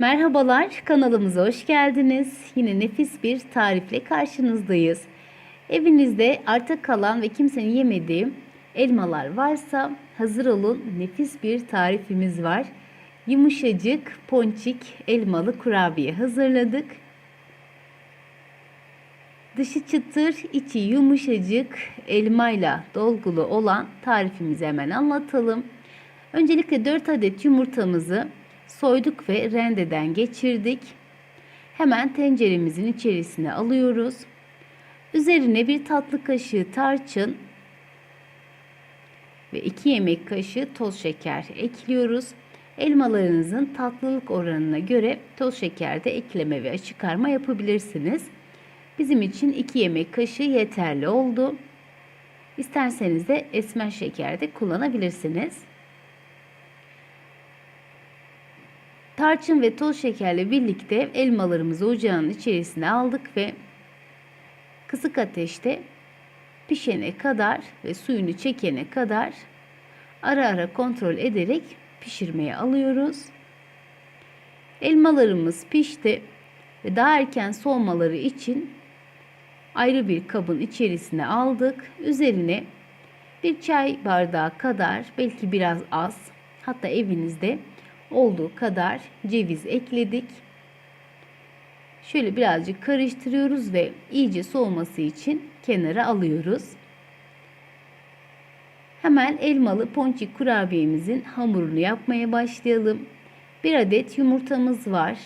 Merhabalar, kanalımıza hoş geldiniz. Yine nefis bir tarifle karşınızdayız. Evinizde arta kalan ve kimsenin yemediği elmalar varsa hazır olun. Nefis bir tarifimiz var. Yumuşacık ponçik elmalı kurabiye hazırladık. Dışı çıtır, içi yumuşacık elmayla dolgulu olan tarifimizi hemen anlatalım. Öncelikle 4 adet yumurtamızı soyduk ve rendeden geçirdik. Hemen tenceremizin içerisine alıyoruz. Üzerine bir tatlı kaşığı tarçın ve 2 yemek kaşığı toz şeker ekliyoruz. Elmalarınızın tatlılık oranına göre toz şeker de ekleme ve çıkarma yapabilirsiniz. Bizim için 2 yemek kaşığı yeterli oldu. İsterseniz de esmer şeker de kullanabilirsiniz. Tarçın ve toz şekerle birlikte elmalarımızı ocağın içerisine aldık ve kısık ateşte pişene kadar ve suyunu çekene kadar ara ara kontrol ederek pişirmeye alıyoruz. Elmalarımız pişti ve daha erken soğumaları için ayrı bir kabın içerisine aldık. Üzerine bir çay bardağı kadar belki biraz az hatta evinizde olduğu kadar ceviz ekledik. Şöyle birazcık karıştırıyoruz ve iyice soğuması için kenara alıyoruz. Hemen elmalı ponçik kurabiyemizin hamurunu yapmaya başlayalım. Bir adet yumurtamız var.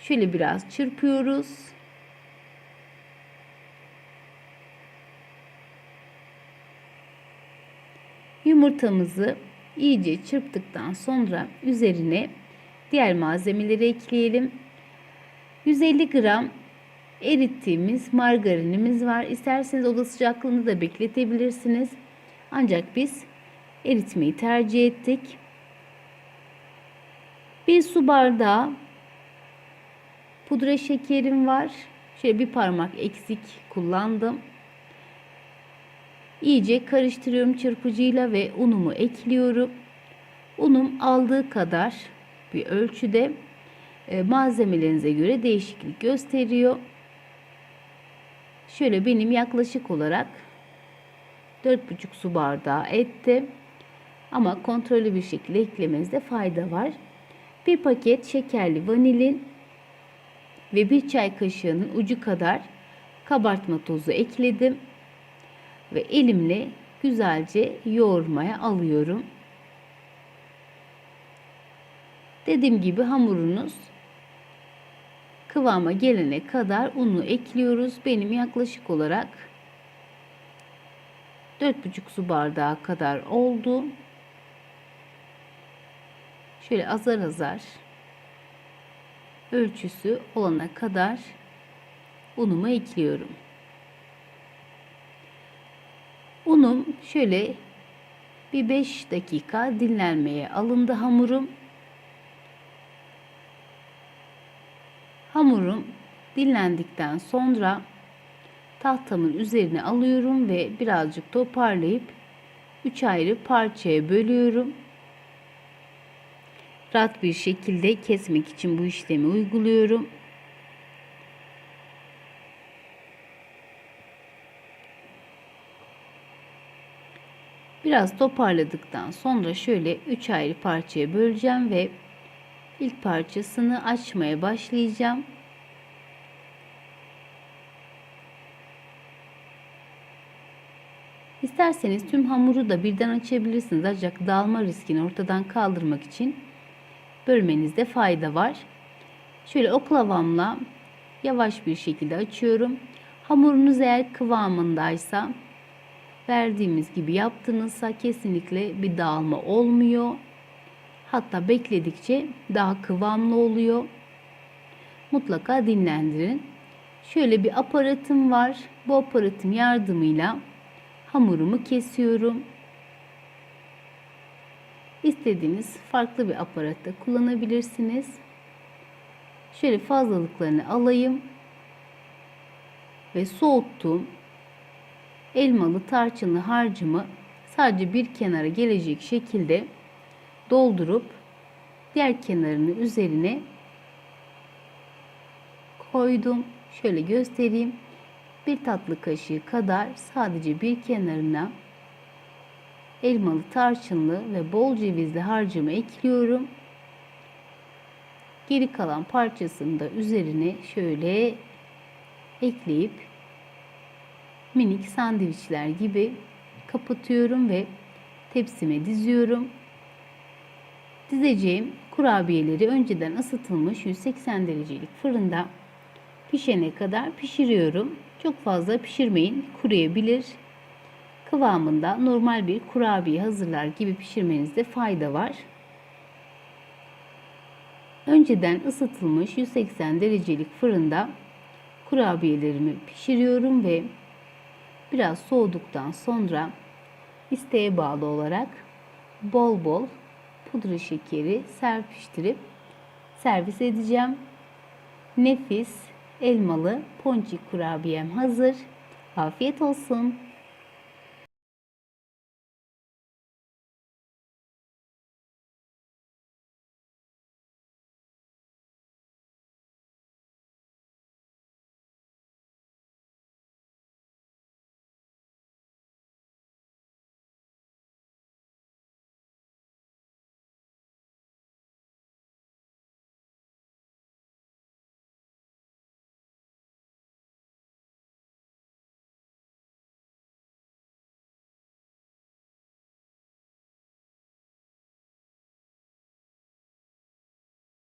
Şöyle biraz çırpıyoruz. Yumurtamızı iyice çırptıktan sonra üzerine diğer malzemeleri ekleyelim. 150 gram erittiğimiz margarinimiz var. İsterseniz oda sıcaklığında da bekletebilirsiniz. Ancak biz eritmeyi tercih ettik. Bir su bardağı pudra şekerim var. Şöyle bir parmak eksik kullandım. İyice karıştırıyorum çırpıcıyla ve unumu ekliyorum. Unum aldığı kadar bir ölçüde e, malzemelerinize göre değişiklik gösteriyor. Şöyle benim yaklaşık olarak 4,5 su bardağı etti. Ama kontrollü bir şekilde eklemenizde fayda var. Bir paket şekerli vanilin ve bir çay kaşığının ucu kadar kabartma tozu ekledim ve elimle güzelce yoğurmaya alıyorum. Dediğim gibi hamurunuz kıvama gelene kadar unu ekliyoruz. Benim yaklaşık olarak 4,5 su bardağı kadar oldu. Şöyle azar azar ölçüsü olana kadar unumu ekliyorum. Unum şöyle bir 5 dakika dinlenmeye alındı hamurum. Hamurum dinlendikten sonra tahtamın üzerine alıyorum ve birazcık toparlayıp 3 ayrı parçaya bölüyorum. Rahat bir şekilde kesmek için bu işlemi uyguluyorum. Biraz toparladıktan sonra şöyle 3 ayrı parçaya böleceğim ve ilk parçasını açmaya başlayacağım. İsterseniz tüm hamuru da birden açabilirsiniz ancak dağılma riskini ortadan kaldırmak için bölmenizde fayda var. Şöyle oklavamla yavaş bir şekilde açıyorum. Hamurunuz eğer kıvamındaysa verdiğimiz gibi yaptığınızsa kesinlikle bir dağılma olmuyor. Hatta bekledikçe daha kıvamlı oluyor. Mutlaka dinlendirin. Şöyle bir aparatım var. Bu aparatım yardımıyla hamurumu kesiyorum. İstediğiniz farklı bir aparatta kullanabilirsiniz. Şöyle fazlalıklarını alayım ve soğuttum elmalı tarçınlı harcımı sadece bir kenara gelecek şekilde doldurup Diğer kenarını üzerine koydum. Şöyle göstereyim. Bir tatlı kaşığı kadar sadece bir kenarına elmalı tarçınlı ve bol cevizli harcımı ekliyorum. Geri kalan parçasını da üzerine şöyle ekleyip minik sandviçler gibi kapatıyorum ve tepsime diziyorum. Dizeceğim kurabiyeleri önceden ısıtılmış 180 derecelik fırında pişene kadar pişiriyorum. Çok fazla pişirmeyin, kuruyabilir. Kıvamında normal bir kurabiye hazırlar gibi pişirmenizde fayda var. Önceden ısıtılmış 180 derecelik fırında kurabiyelerimi pişiriyorum ve biraz soğuduktan sonra isteğe bağlı olarak bol bol pudra şekeri serpiştirip servis edeceğim. Nefis elmalı ponçik kurabiyem hazır. Afiyet olsun.